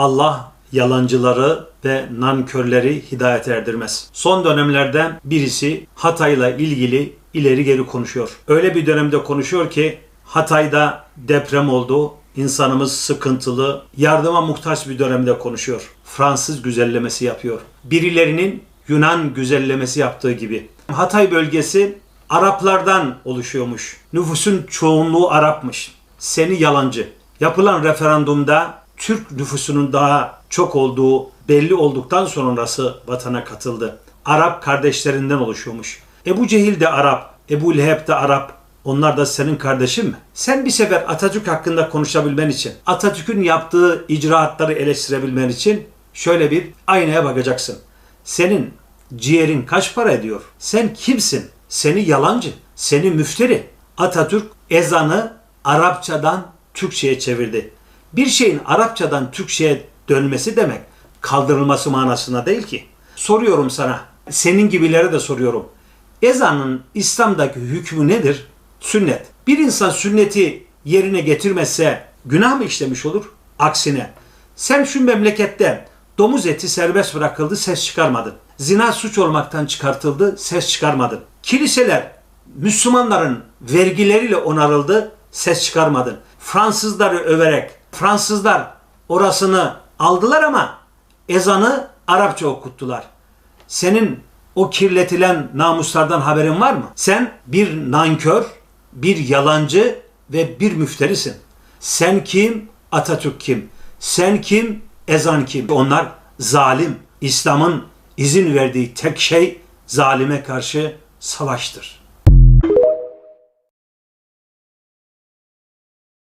Allah yalancıları ve nankörleri hidayet erdirmez. Son dönemlerde birisi Hatay'la ilgili ileri geri konuşuyor. Öyle bir dönemde konuşuyor ki Hatay'da deprem oldu. İnsanımız sıkıntılı, yardıma muhtaç bir dönemde konuşuyor. Fransız güzellemesi yapıyor. Birilerinin Yunan güzellemesi yaptığı gibi. Hatay bölgesi Araplardan oluşuyormuş. Nüfusun çoğunluğu Arapmış. Seni yalancı. Yapılan referandumda Türk nüfusunun daha çok olduğu belli olduktan sonrası vatana katıldı. Arap kardeşlerinden oluşuyormuş. Ebu Cehil de Arap, Ebu Leheb de Arap. Onlar da senin kardeşin mi? Sen bir sefer Atatürk hakkında konuşabilmen için, Atatürk'ün yaptığı icraatları eleştirebilmen için şöyle bir aynaya bakacaksın. Senin ciğerin kaç para ediyor? Sen kimsin? Seni yalancı, seni müfteri. Atatürk ezanı Arapçadan Türkçe'ye çevirdi. Bir şeyin Arapçadan Türkçe'ye dönmesi demek kaldırılması manasına değil ki. Soruyorum sana, senin gibilere de soruyorum. Ezanın İslam'daki hükmü nedir? Sünnet. Bir insan sünneti yerine getirmezse günah mı işlemiş olur? Aksine. Sen şu memlekette domuz eti serbest bırakıldı, ses çıkarmadın. Zina suç olmaktan çıkartıldı, ses çıkarmadın. Kiliseler Müslümanların vergileriyle onarıldı, ses çıkarmadın. Fransızları överek, Fransızlar orasını aldılar ama ezanı Arapça okuttular. Senin o kirletilen namuslardan haberin var mı? Sen bir nankör, bir yalancı ve bir müfterisin. Sen kim? Atatürk kim? Sen kim? Ezan kim? Onlar zalim. İslam'ın izin verdiği tek şey zalime karşı savaştır.